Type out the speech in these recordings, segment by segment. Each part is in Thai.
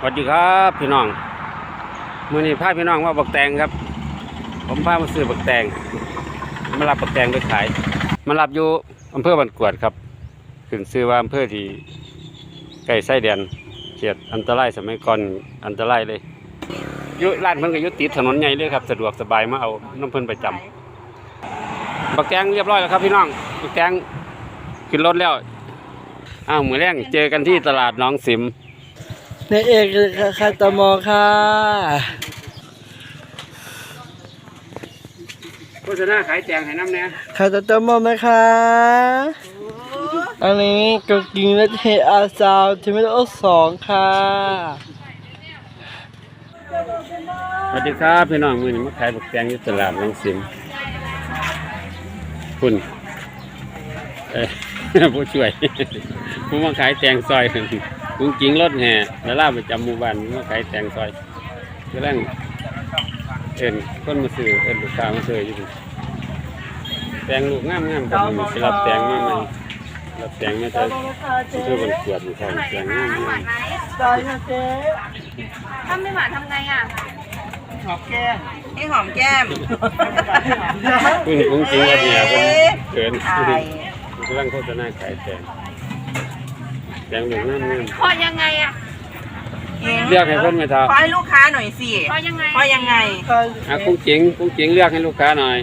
สวัสดีครับพี่น้องมื่อนี้พาพี่น้องว่าบักแตงครับ ผมพามาซื้อบักแตงมารับบักแตงไปขายมารับอยู่อำเภอบันกวดครับขึ้นซื้อว่าอำเภอที่ใกล้ไส้แดนเขียดอันตรายสมัยก่อนอันตรายเลยยุร้านเพิ่นก็ยุติดถนนใหญ่เลยครับสะดวกสบายมาเอาน้ำเพิ่นประจำบักแตงเรียบร้อยแล้วครับพี่น้องบักแตงขึ้นรถแล้วอ้าวมือแรงเจอกันที่ตลาดน้องสิม ในเอกคาตมอค่ะโฆษณาขายแตงให้น้ำเนี่ยคาตมอไหมคะอันนี้กางกิงและเทอาซาวที่ไม่ได้อสองค่ะสวัสดีครับพี่น้องมือนี้มาขายบักแตงอยู่ตลาดหน้องสิมคุณเอ้ยผู้ช่วยผมมาขายแตงซอย กุ้งจิงรถแห่แล้วล่าประจำหมู่บ้านมาขายแตงซอยกำลังเอินคนมาซื้อเอินลูกค้ามาซื้ออยู่ดิแตงลูกงามงามๆครับมันสิรับแตงมาใหม่รับแตงมาจะซื้อบันเกิดอยู่ครับแตงงามหวานๆไหมได้ค่ะเจ๊ถ้าไม่หวานทำไงอะขอบแก้มให้หอมแก้มคุณกุ้งจิงรถแห่เป็นเกินอายกำลังโฆษณาขายแตง แตงลูกงามงามพอยังไงอะเรียกให้เพิ่นไหมครับขอให้ลูกค้าหน่อยสิพอยังไงพอยังไงค่ะอะกุ้งจิงกุ้งจิงเลือกให้ลูกค้าหน่อย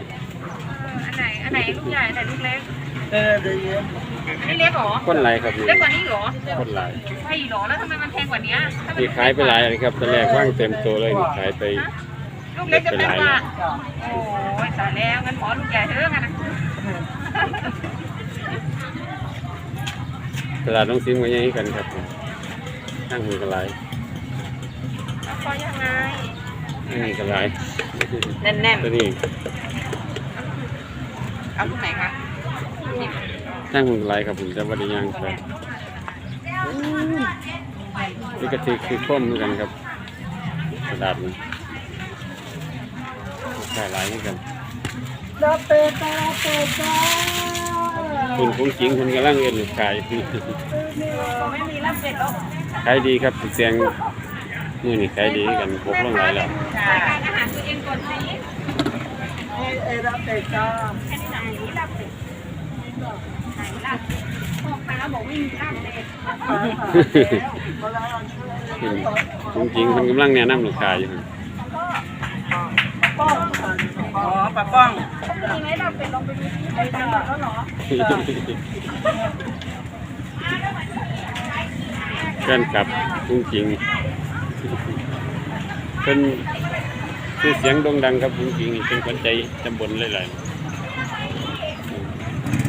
อันไหนอันไหนลูกใหญ่อันไหนลูกเล็กเออเดี๋ยวเย็นอันนี้เล็กเหรอคนไหลครับนี่เล็กกว่านี้เหรอคนไหลใช่เหรอแล้วทำไมมันแพงกว่านี้ถ้มันนี่ขายไปหลายเลยครับตอนแรกว่างเต็มตัวเลยนี่ขายไปลูกเล็กจะแพงกว่าโอ้ยตายแล้วงั้นหมอลูกใหญ่เถอะงั้นนะ ตลาดน้องซิมก็ยังนี้กันครับข้างมือกันหลายแล้วพอยังไงอันนี้กันหลายแน่นตัวนี้ๆเอาลูกไหนคะข้างมือกันหลายครับผมจะวัดได้ย่างไปนี่ก็ถือคือข้อมเหมือนกันครับตลาดนี้ขายหลายเหมือนกันดาเปตาเปตา คุณกุ้งจิงคุณกำลังเอ็นขายไม่มีรับเป็ดแล้วขายดีครับสุดเสียงมือนี่ขายดีกันพกลงหลายแล้วรายการอาหารตัวเองก่อนสิเอเอดาเปตาแค่นี้ไหนนี่รับเป็ดไหนรับพ่อค้าบอกไม่มีรับเป็ดคุณจริงๆคุณกำลังแนะนำลูกค้าอยู่ อ๋อปลาป้องมีไหมรับเป็ดลองไปดูที่ไปทำหมดแล้วเหรอเพื่อนกับคุณจริงเป็นชื่อเสียงโด่งดังครับคุณจริงๆเป็นคนใจตำบลหลายๆ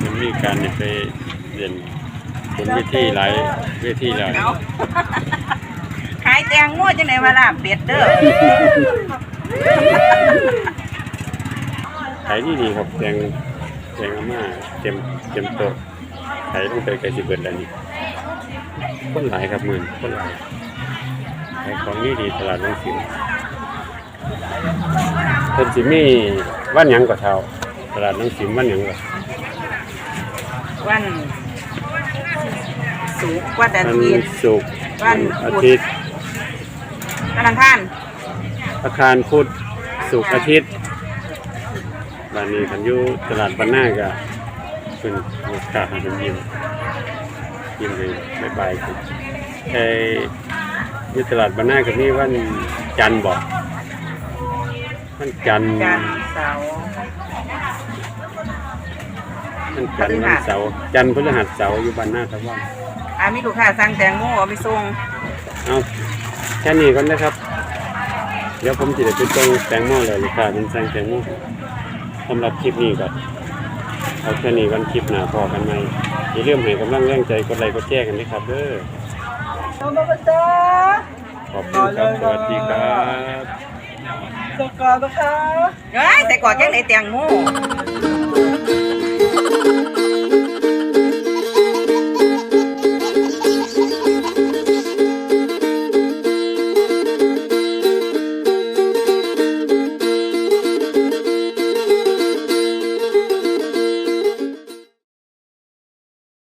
มันมีการไปเรียนบนเวทีหลายเวทีแล้วเอาขายแตงโมจังไหนมาลาบเป็ดเด้อ ขายดีดีๆครับแตงแตงอาม่าเต็มเต็มโต๊ะขายต้องไปไกลสิเบิดแล้วนี่คนหลายครับหมื่นคนหลายขายของนี่ดีตลาดน้องสิงเพิ่นสิมีวันหยังกว่าเท่าตลาดน้องสิมวันหยังกว่าวันสุกร์วันอาวันทิตย์ศุกร์วัวันนอาพุธทิตย์วันอังคาร อาคารพุธศุกร์อาทิตย์ บ้านนี้คันอยู่ตลาดบ้านนาก็เป็นลูกค้าให้เป็นยิ้มยิ้มเลยบายๆครับไอ้อยู่ตลาดบ้านนาก็มีวันจันทร์บอกวันจันทร์จันทร์เสาร์วันจันทร์วันเสาร์จันทร์พฤหัสเสาร์อยู่บ้านนาครับว่าอ่ามีลูกค้าสั่งแตงโมเอาไปส่งเอาแค่นี้ก่อนนะครับ เดี๋ยวผมจะได้ไปตรงแตงโมเลยลูกค้าเป็นแซงแตงโม สำหรับคลิปนี้ก็เอาแค่นี้กันคลิปหน้าพอกันไหมอย่าลืมให้กำลังแรงใจกดไลค์กดแชร์กันนะครับเด้อน้องมาปจ้าขอบคุณครับสวัสดีครับสกอร์นะคะเฮ้ยแต่ก่อนจังไหนแตงโม